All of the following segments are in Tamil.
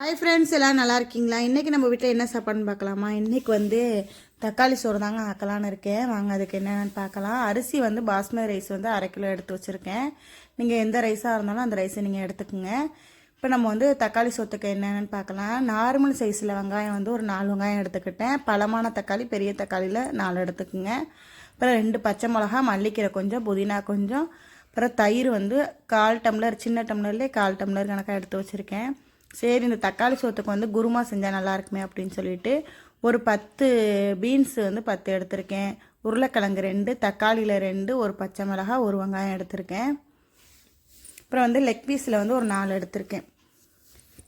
ஹாய் ஃப்ரெண்ட்ஸ் எல்லாம் நல்லா இருக்கீங்களா? இன்றைக்கி நம்ம வீட்டில் என்ன சாப்பாடுன்னு பார்க்கலாமா? இன்றைக்கி வந்து தக்காளி சோறு தாங்க ஆக்கலான்னு இருக்கேன். வாங்க அதுக்கு என்னென்னு பார்க்கலாம். அரிசி வந்து பாஸ்மதி ரைஸ் வந்து அரை கிலோ எடுத்து வச்சுருக்கேன். நீங்கள் எந்த ரைஸாக இருந்தாலும் அந்த ரைஸை நீங்கள் எடுத்துக்கோங்க. இப்போ நம்ம வந்து தக்காளி சோத்துக்கு என்னென்னு பார்க்கலாம். நார்மல் சைஸில் வெங்காயம் வந்து ஒரு நாலு வெங்காயம் எடுத்துக்கிட்டேன். பழமான தக்காளி பெரிய தக்காளியில் நாலு எடுத்துக்கோங்க. அப்புறம் ரெண்டு பச்சை மிளகா மல்லிக்கீரை கொஞ்சம் புதினா கொஞ்சம். அப்புறம் தயிர் வந்து கால் டம்ளர் சின்ன டம்ளர்லேயே கால் டம்ளர் கணக்காக எடுத்து வச்சுருக்கேன். சரி இந்த தக்காளி சோத்துக்கு வந்து குருமா செஞ்சால் நல்லா இருக்குமே அப்படின்னு சொல்லிட்டு ஒரு பத்து பீன்ஸ் வந்து பத்து எடுத்திருக்கேன். உருளைக்கிழங்கு ரெண்டு தக்காளியில் ரெண்டு ஒரு பச்சை மிளகாய் ஒரு வெங்காயம் எடுத்திருக்கேன். அப்புறம் வந்து லெக் பீஸில் வந்து ஒரு நாலு எடுத்திருக்கேன்.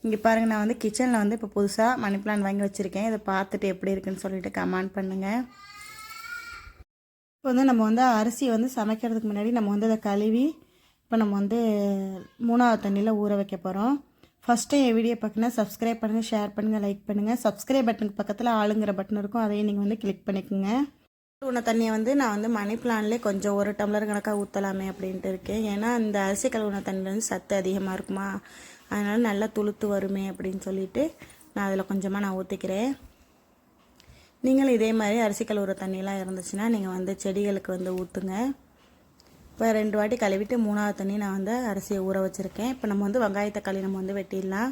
இங்கே பாருங்கள் நான் வந்து கிச்சனில் வந்து இப்போ புதுசாக மணி பிளான் வாங்கி வச்சுருக்கேன். இதை பார்த்துட்டு எப்படி இருக்குன்னு சொல்லிட்டு கமெண்ட் பண்ணுங்கள் இப்போ வந்து நம்ம வந்து அரிசி வந்து சமைக்கிறதுக்கு முன்னாடி நம்ம வந்து அதை கழுவி இப்போ நம்ம வந்து மூணாவது தண்ணியில் ஊற வைக்க போகிறோம் ஃபஸ்ட்டு என் வீடியோ பார்க்கணும் சப்ஸ்கிரைப் பண்ணுங்கள் ஷேர் பண்ணுங்கள் லைக் பண்ணுங்கள் சப்ஸ்கிரைப் பட்டனுக்கு பக்கத்தில் ஆளுங்கிற பட்டன் இருக்கும். அதையும் நீங்கள் வந்து கிளிக் பண்ணிக்கோங்க. ஊன தண்ணியை வந்து நான் வந்து மணி பிளான்லேயே கொஞ்சம் ஒரு டம்ளர் கணக்காக ஊற்றலாமே அப்படின்ட்டு இருக்கேன். ஏன்னா இந்த அரிசி கழுவுன தண்ணியில் வந்து சத்து அதிகமாக இருக்குமா? அதனால் நல்லா துளுத்து வருமே அப்படின்னு சொல்லிட்டு நான் அதில் கொஞ்சமாக நான் ஊற்றிக்கிறேன் நீங்களும் இதே மாதிரி அரிசி கழுவுற தண்ணியெலாம் இருந்துச்சுன்னா நீங்கள் வந்து செடிகளுக்கு வந்து ஊற்றுங்க இப்போ ரெண்டு வாட்டி கழுவிட்டு மூணாவது தண்ணி நான் வந்து அரிசியை ஊற வச்சுருக்கேன். இப்போ நம்ம வந்து வெங்காய தக்காளி நம்ம வந்து வெட்டிடலாம்.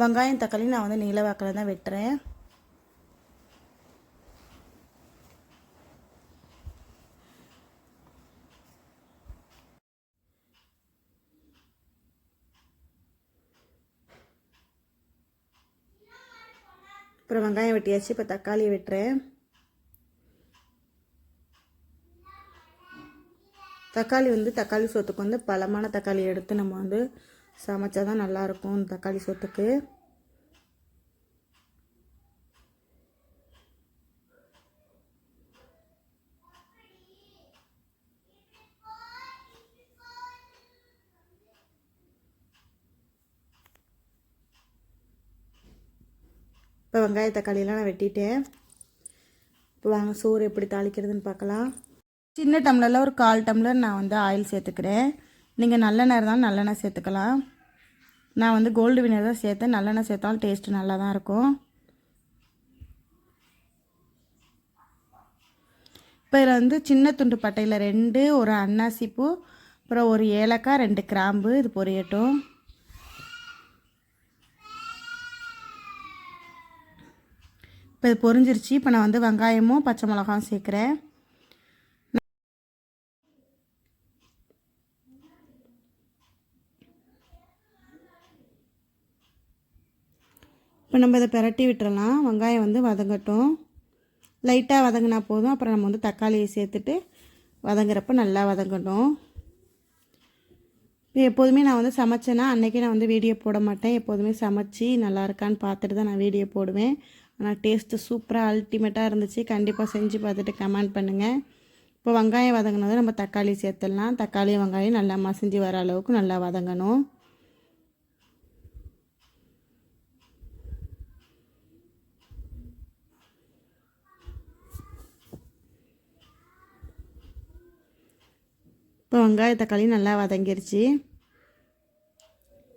வெங்காயம் தக்காளி நான் வந்து நீல வாக்கில் தான் வெட்டுறேன். அப்புறம் வெங்காயம் வெட்டியாச்சு. இப்போ தக்காளி வெட்டுறேன். தக்காளி வந்து தக்காளி சோத்துக்கு வந்து பழமான தக்காளி எடுத்து நம்ம வந்து சமைச்சா தான் நல்லாயிருக்கும் தக்காளி சோத்துக்கு. இப்போ வெங்காய தக்காளியெல்லாம் நான் வெட்டிட்டேன். இப்போ வாங்க சோறு எப்படி தாளிக்கிறதுன்னு பார்க்கலாம். சின்ன டம்ளரில் ஒரு கால் டம்ளர் நான் வந்து ஆயில் சேர்த்துக்கிறேன். நீங்கள் நல்லெண்ணெய் இருந்தாலும் நல்லெண்ணெய் சேர்த்துக்கலாம். நான் வந்து கோல்டு வினர் தான் சேர்த்தேன். நல்லெண்ணெய் சேர்த்தாலும் டேஸ்ட்டு நல்லா தான் இருக்கும். இப்போ இதில் வந்து சின்ன துண்டு பட்டையில் ரெண்டு ஒரு அன்னாசிப்பூ அப்புறம் ஒரு ஏலக்காய் ரெண்டு கிராம்பு இது பொரியட்டும். இப்போ இது பொரிஞ்சிருச்சு. இப்போ நான் வந்து வெங்காயமும் பச்சை மிளகாவும் சேர்க்குறேன். நம்ம இதை பிரட்டி விட்டுறலாம். வெங்காயம் வந்து வதங்கட்டும். லைட்டாக வதங்கினா போதும். அப்புறம் நம்ம வந்து தக்காளியை சேர்த்துட்டு வதங்குறப்ப நல்லா வதங்கட்டும். இப்போ எப்போதுமே நான் வந்து சமைச்சேன்னா அன்றைக்கி நான் வந்து வீடியோ போட மாட்டேன். எப்போதுமே சமைச்சி நல்லா இருக்கான்னு பார்த்துட்டு தான் நான் வீடியோ போடுவேன். ஆனால் டேஸ்ட்டு சூப்பராக அல்டிமேட்டாக இருந்துச்சு. கண்டிப்பாக செஞ்சு பார்த்துட்டு கமெண்ட் பண்ணுங்கள் இப்போ வெங்காயம் வதங்கினதும் நம்ம தக்காளி சேர்த்துடலாம். தக்காளி வெங்காயம் நல்லா மசிஞ்சு வர அளவுக்கு நல்லா வதங்கணும். இப்போ வெங்காய தக்காளி நல்லா வதங்கிருச்சு.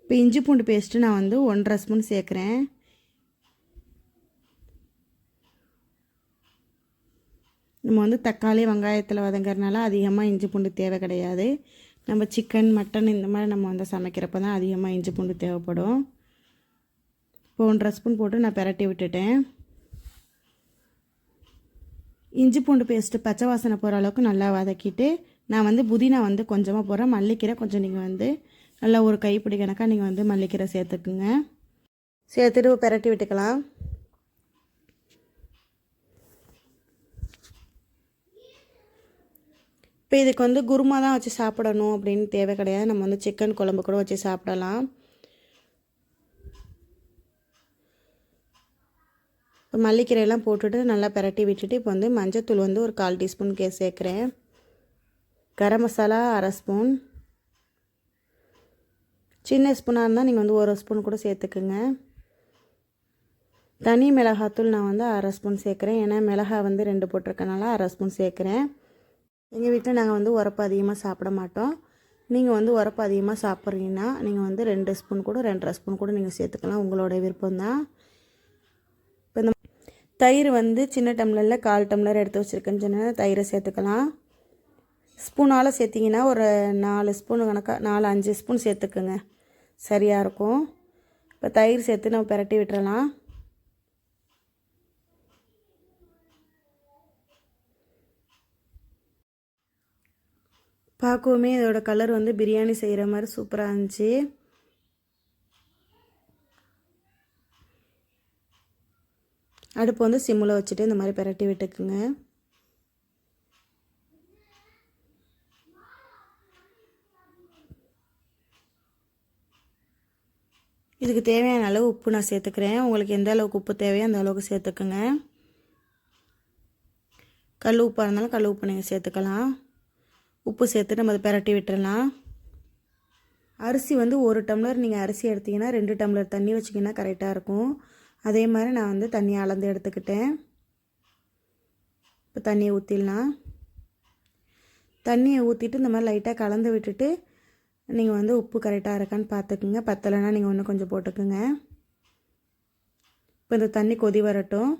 இப்போ இஞ்சி பூண்டு பேஸ்ட்டு நான் வந்து ஒன்றரை ஸ்பூன் சேர்க்குறேன். நம்ம வந்து தக்காளி வெங்காயத்தில் வதங்குறதுனால அதிகமாக இஞ்சி பூண்டு தேவை கிடையாது. நம்ம சிக்கன் மட்டன் இந்த மாதிரி நம்ம வந்து சமைக்கிறப்ப தான் அதிகமாக இஞ்சி பூண்டு தேவைப்படும். இப்போ ஒன்றரை ஸ்பூன் போட்டு நான் பெரட்டி விட்டுட்டேன். இஞ்சி பூண்டு பேஸ்ட்டு பச்சை வாசனை போகிற அளவுக்கு நல்லா வதக்கிட்டு நான் வந்து புதினா வந்து கொஞ்சமாக போடுறேன். மல்லிக்கீரை கொஞ்சம் நீங்கள் வந்து நல்லா ஒரு கைப்பிடி கணக்காக நீங்கள் வந்து மல்லிக்கீரை சேர்த்துக்குங்க. சேர்த்துட்டு பெரட்டி விட்டுக்கலாம். இப்போ இதுக்கு வந்து குருமா தான் வச்சு சாப்பிடணும் அப்படின்னு தேவை கிடையாது. நம்ம வந்து சிக்கன் குழம்பு கூட வச்சு சாப்பிடலாம். இப்போ மல்லிக்கீரையெல்லாம் போட்டுட்டு நல்லா பெரட்டி விட்டுட்டு இப்போ வந்து மஞ்சத்தூள் வந்து ஒரு கால் டீஸ்பூன் கே சேர்க்குறேன். கரம் மசாலா அரை ஸ்பூன். சின்ன ஸ்பூனாக இருந்தால் நீங்கள் வந்து ஒரு ஸ்பூன் கூட சேர்த்துக்குங்க. தனி மிளகாத்தூள் நான் வந்து அரை ஸ்பூன் சேர்க்குறேன். ஏன்னா மிளகா வந்து ரெண்டு போட்டிருக்கனால அரை ஸ்பூன் சேர்க்குறேன். எங்கள் வீட்டில் நாங்கள் வந்து உரப்பு அதிகமாக சாப்பிட மாட்டோம். நீங்கள் வந்து உரப்பு அதிகமாக சாப்பிட்றீங்கன்னா நீங்கள் வந்து ரெண்டு ஸ்பூன் கூட ரெண்டரை ஸ்பூன் கூட நீங்கள் சேர்த்துக்கலாம். உங்களோட விருப்பம்தான் இப்போ இந்த தயிர் வந்து சின்ன டம்ளரில் கால் டம்ளர் எடுத்து வச்சுருக்கேன்னு சொன்னால் தயிரை சேர்த்துக்கலாம். ஸ்பூனால் சேர்த்திங்கன்னா ஒரு நாலு ஸ்பூன் கணக்காக நாலு அஞ்சு ஸ்பூன் சேர்த்துக்குங்க. சரியாக இருக்கும். இப்போ தயிர் சேர்த்து நம்ம பெரட்டி விட்டுறலாம். பார்க்கவுமே இதோட கலர் வந்து பிரியாணி செய்கிற மாதிரி சூப்பராக இருந்துச்சு. அடுப்பு வந்து சிம்மில் வச்சுட்டு இந்த மாதிரி பிரட்டி விட்டுக்குங்க. இதுக்கு தேவையான அளவு உப்பு நான் சேர்த்துக்கிறேன். உங்களுக்கு எந்த அளவுக்கு உப்பு தேவையோ அந்த அளவுக்கு சேர்த்துக்குங்க. கல் உப்பாக இருந்தாலும் கல் உப்பு நீங்கள் சேர்த்துக்கலாம். உப்பு சேர்த்து நம்ம அதை பிரட்டி விட்டுறலாம். அரிசி வந்து ஒரு டம்ளர் நீங்கள் அரிசி எடுத்திங்கன்னா ரெண்டு டம்ளர் தண்ணி வச்சிங்கன்னா கரெக்டாக இருக்கும். அதே மாதிரி நான் வந்து தண்ணி அளந்து எடுத்துக்கிட்டேன். இப்போ தண்ணியை ஊற்றிடலாம் தண்ணியை ஊற்றிட்டு இந்த மாதிரி லைட்டாக கலந்து விட்டுட்டு நீங்கள் வந்து உப்பு கரெக்டாக இருக்கான்னு பார்த்துக்குங்க பத்தலைன்னா நீங்கள் ஒன்று கொஞ்சம் போட்டுக்குங்க. இப்போ இந்த தண்ணி கொதி வரட்டும்.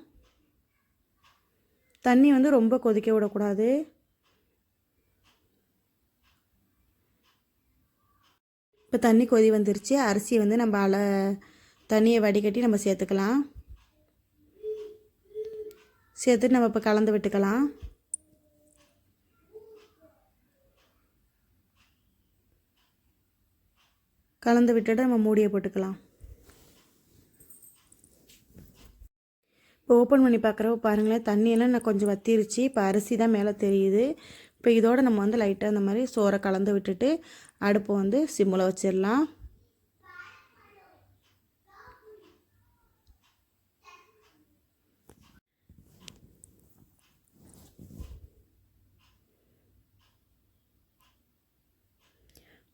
தண்ணி வந்து ரொம்ப கொதிக்க விடக்கூடாது. இப்போ தண்ணி கொதி வந்துருச்சு. அரிசி வந்து நம்ம அல தண்ணியை வடிகட்டி நம்ம சேர்த்துக்கலாம். சேர்த்துட்டு நம்ம இப்போ கலந்து விட்டுக்கலாம். கலந்து விட்டுட்டு நம்ம மூடியை போட்டுக்கலாம். இப்போ ஓப்பன் பண்ணி பார்க்குறப்ப பாருங்களேன் தண்ணியெல்லாம் நான் கொஞ்சம் வத்திருச்சு. இப்போ அரிசி தான் மேலே தெரியுது. இப்போ இதோடு நம்ம வந்து லைட்டாக இந்த மாதிரி சோறை கலந்து விட்டுட்டு அடுப்பை வந்து சிம்மில் வச்சிடலாம்.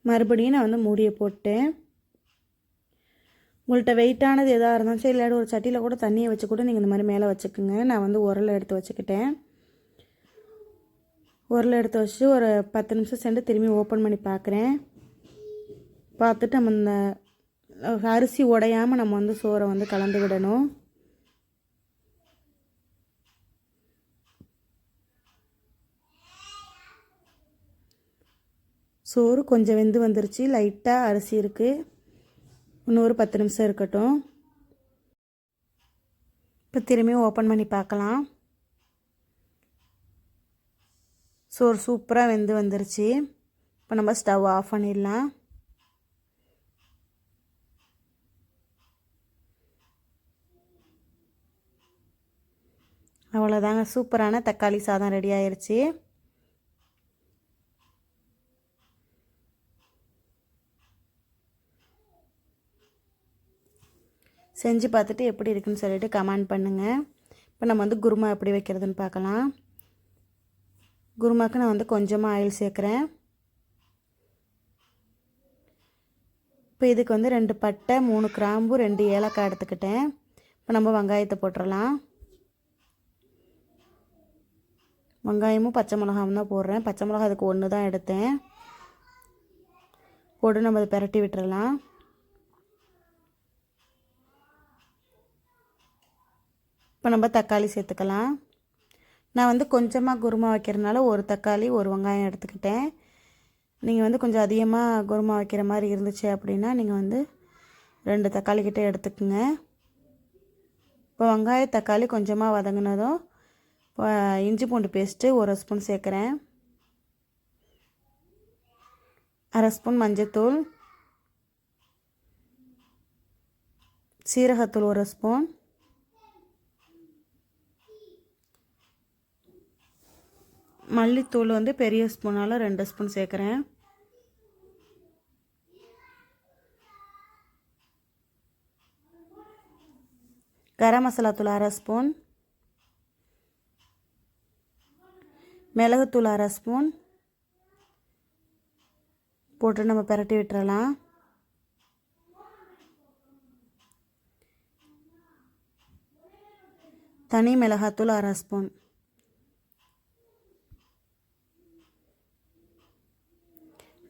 மறுபடியும் நான் வந்து மூடியை போட்டேன். உங்கள்கிட்ட வெயிட்டானது எதாக இருந்தாலும் சரி இல்லாட்டி ஒரு சட்டியில் கூட தண்ணியை வச்சு கூட நீங்கள் இந்த மாதிரி மேலே வச்சுக்கோங்க. நான் வந்து உரலை எடுத்து வச்சுக்கிட்டேன். உரலை எடுத்து வச்சு ஒரு பத்து நிமிஷம் சென்று திரும்பி ஓப்பன் பண்ணி பார்க்குறேன் பார்த்துட்டு நம்ம இந்த அரிசி உடையாமல் நம்ம வந்து சோறை வந்து கலந்து விடணும். சோறு கொஞ்சம் வெந்து வந்துருச்சு. லைட்டாக அரிசி இருக்குது இன்னும் ஒரு பத்து நிமிஷம் இருக்கட்டும். இப்போ திரும்பியும் ஓப்பன் பண்ணி பார்க்கலாம். சோறு சூப்பராக வெந்து வந்துருச்சு. இப்போ நம்ம ஸ்டவ் ஆஃப் பண்ணிடலாம். அவ்வளோதாங்க சூப்பரான தக்காளி சாதம் ரெடி ஆயிடுச்சு செஞ்சு பார்த்துட்டு எப்படி இருக்குன்னு சொல்லிட்டு கமெண்ட் பண்ணுங்கள் இப்போ நம்ம வந்து குருமா எப்படி வைக்கிறதுன்னு பார்க்கலாம். குருமாவுக்கு நான் வந்து கொஞ்சமாக ஆயில் சேர்க்குறேன். இப்போ இதுக்கு வந்து ரெண்டு பட்டை மூணு கிராம்பு ரெண்டு ஏலக்காய் எடுத்துக்கிட்டேன். இப்போ நம்ம வெங்காயத்தை போட்டுடலாம் வெங்காயமும் பச்சை மிளகாவும் தான் போடுறேன். பச்சை மிளகா அதுக்கு ஒன்று தான் எடுத்தேன். போட்டு நம்ம அதை பிரட்டி விட்டுறலாம். இப்போ நம்ம தக்காளி சேர்த்துக்கலாம். நான் வந்து கொஞ்சமாக குருமா வைக்கிறதுனால ஒரு தக்காளி ஒரு வெங்காயம் எடுத்துக்கிட்டேன். நீங்கள் வந்து கொஞ்சம் அதிகமாக குருமா வைக்கிற மாதிரி இருந்துச்சு அப்படின்னா நீங்கள் வந்து ரெண்டு தக்காளி கிட்டே எடுத்துக்கோங்க. இப்போ வெங்காய தக்காளி கொஞ்சமாக வதங்கினதும் இப்போ இஞ்சி பூண்டு பேஸ்ட்டு ஒரு ஸ்பூன் சேர்க்குறேன். அரை ஸ்பூன் மஞ்சத்தூள். சீரகத்தூள் ஒரு ஸ்பூன். மல்லித்தூள் வந்து பெரிய ஸ்பூனால் ரெண்டு ஸ்பூன் சேர்க்குறேன். கரம் மசாலா தூள் அரை ஸ்பூன். மிளகுத்தூள் அரை ஸ்பூன். போட்டு நம்ம பரட்டி விட்டுறலாம். தனி மிளகாத்தூள் அரை ஸ்பூன்.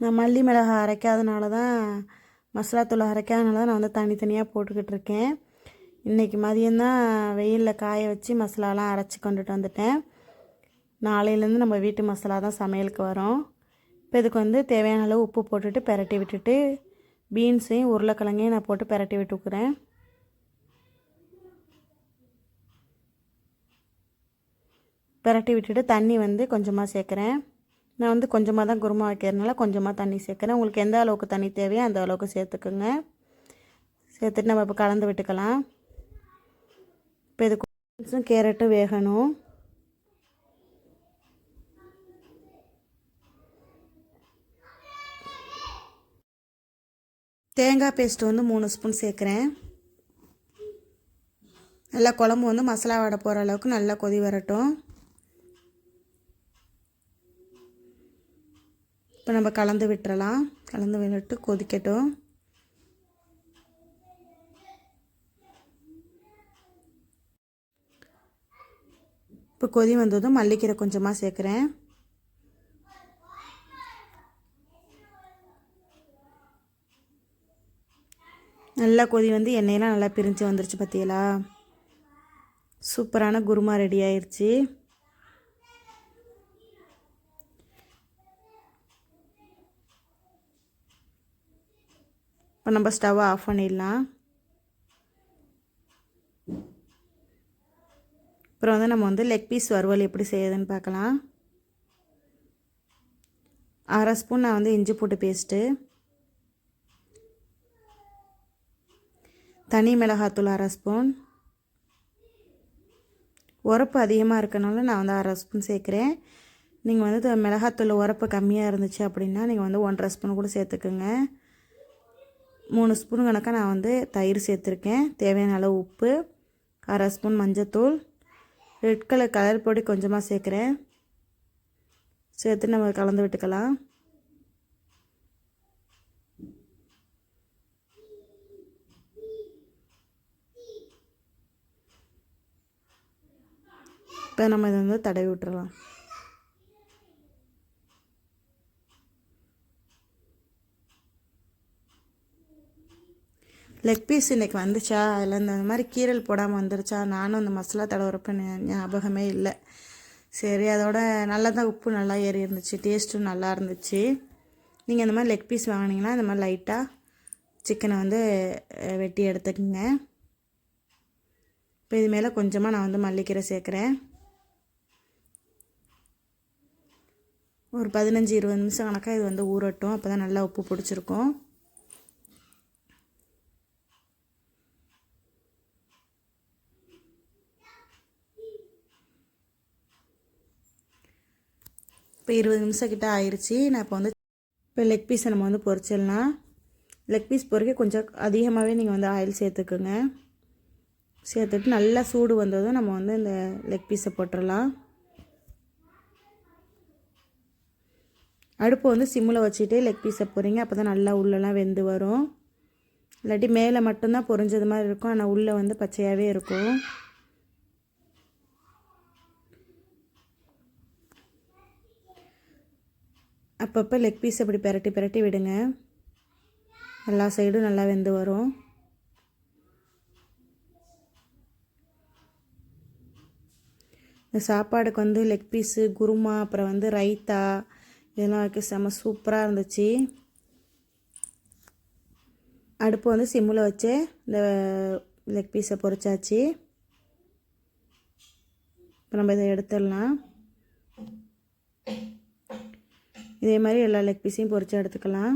நான் மல்லி மிளகாய் அரைக்காதனால தான் மசாலா தூள் அரைக்காதனால தான் நான் வந்து தனித்தனியாக போட்டுக்கிட்டு இருக்கேன் இன்றைக்கி மதியம்தான் வெயிலில் காய வச்சு மசாலாலாம் அரைச்சி கொண்டுட்டு வந்துட்டேன். நாளையிலேருந்து நம்ம வீட்டு மசாலா தான் சமையலுக்கு வரும். இப்போ இதுக்கு வந்து தேவையான அளவு உப்பு போட்டுட்டு பெரட்டி விட்டுட்டு பீன்ஸையும் உருளைக்கிழங்கையும் நான் போட்டு பெரட்டி விட்டுக்கிறேன் பெரட்டி விட்டுட்டு தண்ணி வந்து கொஞ்சமாக சேர்க்குறேன். நான் வந்து கொஞ்சமாக தான் குருமா வைக்கிறதுனால கொஞ்சமாக தண்ணி சேர்க்குறேன். உங்களுக்கு எந்த அளவுக்கு தண்ணி தேவையோ அந்த அளவுக்கு சேர்த்துக்குங்க. சேர்த்துட்டு நம்ம இப்போ கலந்து விட்டுக்கலாம். இப்போ இது கொஞ்சம் கேரட்டும் வேகணும். தேங்காய் பேஸ்ட் வந்து மூணு ஸ்பூன் சேர்க்குறேன். நல்லா குழம்பு வந்து மசாலா வடை போகிற அளவுக்கு நல்லா கொதி வரட்டும். இப்போ நம்ம கலந்து விட்டுறலாம். கலந்து விட்டு கொதிக்கட்டும். இப்போ கொதி வந்ததும் மல்லிக்கீரை கொஞ்சமாக சேர்க்குறேன். நல்லா கொதி வந்து எண்ணெயெல்லாம் நல்லா பிரிஞ்சு வந்துருச்சு பார்த்தீங்களா சூப்பரான குருமா ரெடி ஆயிடுச்சு இப்போ நம்ம ஸ்டவ்வை ஆஃப் பண்ணிடலாம். அப்புறம் வந்து நம்ம வந்து லெக் பீஸ் வறுவல் எப்படி செய்யுதுன்னு பார்க்கலாம். அரை ஸ்பூன் நான் வந்து இஞ்சி போட்டு பேஸ்ட்டு தனி மிளகாத்தூள் அரை ஸ்பூன். உரப்பு அதிகமாக இருக்கனால நான் வந்து அரை ஸ்பூன் சேர்க்குறேன். நீங்கள் வந்து மிளகாத்தூள் உரப்பு கம்மியாக இருந்துச்சு அப்படின்னா நீங்கள் வந்து ஒன்றரை ஸ்பூன் கூட சேர்த்துக்குங்க. மூணு ஸ்பூன் கணக்காக நான் வந்து தயிர் சேர்த்துருக்கேன். தேவையான அளவு உப்பு அரை ஸ்பூன் மஞ்சத்தூள் ரெட் கலர் கலர் பொடி கொஞ்சமாக சேர்க்குறேன். சேர்த்து நம்ம கலந்து விட்டுக்கலாம். இப்போ நம்ம இதை வந்து தடவி விட்டுறலாம். லெக் பீஸ் இன்றைக்கி வந்துச்சா? அதில் இந்த மாதிரி கீரல் போடாமல் வந்துருச்சா? நானும் அந்த மசாலா தடவுறப்ப ஞாபகமே இல்லை. சரி அதோட நல்லா தான் உப்பு நல்லா ஏறி இருந்துச்சு. டேஸ்ட்டும் நல்லா இருந்துச்சு. நீங்கள் இந்த மாதிரி லெக் பீஸ் வாங்கினீங்கன்னா இந்த மாதிரி லைட்டாக சிக்கனை வந்து வெட்டி எடுத்துக்கோங்க. இப்போ இது மேலே கொஞ்சமாக நான் வந்து மல்லிக்கீரை சேர்க்குறேன். ஒரு பதினஞ்சு இருபது நிமிஷம் கணக்காக இது வந்து ஊறட்டும். அப்போ தான் நல்லா உப்பு பிடிச்சிருக்கும். இப்போ இருபது நிமிஷம் கிட்ட ஆயிடுச்சு நான் இப்போ வந்து இப்போ லெக் பீஸை நம்ம வந்து பொரிச்சிடலாம். லெக் பீஸ் பொறிக்க கொஞ்சம் அதிகமாகவே நீங்கள் வந்து ஆயில் சேர்த்துக்குங்க. சேர்த்துட்டு நல்லா சூடு வந்ததும் நம்ம வந்து இந்த லெக் பீஸை போட்டுடலாம். அடுப்பை வந்து சிம்மில் வச்சுட்டு லெக் பீஸை போகிறீங்க அப்போ தான் நல்லா உள்ளெல்லாம் வெந்து வரும். இல்லாட்டி மேலே மட்டும்தான் பொரிஞ்சது மாதிரி இருக்கும். ஆனால் உள்ளே வந்து பச்சையாகவே இருக்கும். அப்பப்போ லெக் பீஸ் அப்படி பெரட்டி பெரட்டி விடுங்க. எல்லா சைடும் நல்லா வெந்து வரும். இந்த சாப்பாடுக்கு வந்து லெக் பீஸு குருமா அப்புறம் வந்து ரைத்தா இதெல்லாம் வைக்க செம்ம சூப்பராக இருந்துச்சு. அடுப்பு வந்து சிம்மில் வச்சு இந்த லெக் பீஸை பொறிச்சாச்சு இப்போ நம்ம இதை எடுத்துடலாம். இதே மாதிரி எல்லா லெக் பீஸையும் பொறிச்சு எடுத்துக்கலாம்.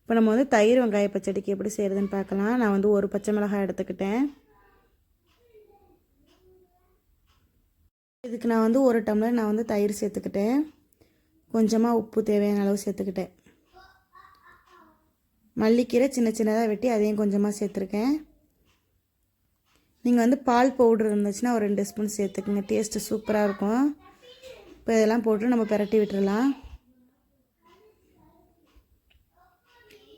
இப்போ நம்ம வந்து தயிர் வெங்காய பச்சடிக்கு எப்படி செய்கிறதுன்னு பார்க்கலாம். நான் வந்து ஒரு பச்சை மிளகாய் எடுத்துக்கிட்டேன். இதுக்கு நான் வந்து ஒரு டம்ளர் நான் வந்து தயிர் சேர்த்துக்கிட்டேன். கொஞ்சமாக உப்பு தேவையான அளவு சேர்த்துக்கிட்டேன். மல்லிக்கீரை சின்ன சின்னதாக வெட்டி அதையும் கொஞ்சமாக சேர்த்துருக்கேன். நீங்கள் வந்து பால் பவுடர் இருந்துச்சுன்னா ஒரு ரெண்டு ஸ்பூன் சேர்த்துக்குங்க. டேஸ்ட்டு சூப்பராக இருக்கும். இப்போ இதெல்லாம் போட்டு நம்ம பெரட்டி விட்டுடலாம்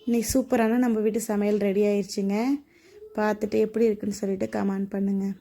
இன்றைக்கி சூப்பரான நம்ம வீட்டு சமையல் ரெடி ஆயிடுச்சுங்க பார்த்துட்டு எப்படி இருக்குன்னு சொல்லிட்டு கமெண்ட் பண்ணுங்கள்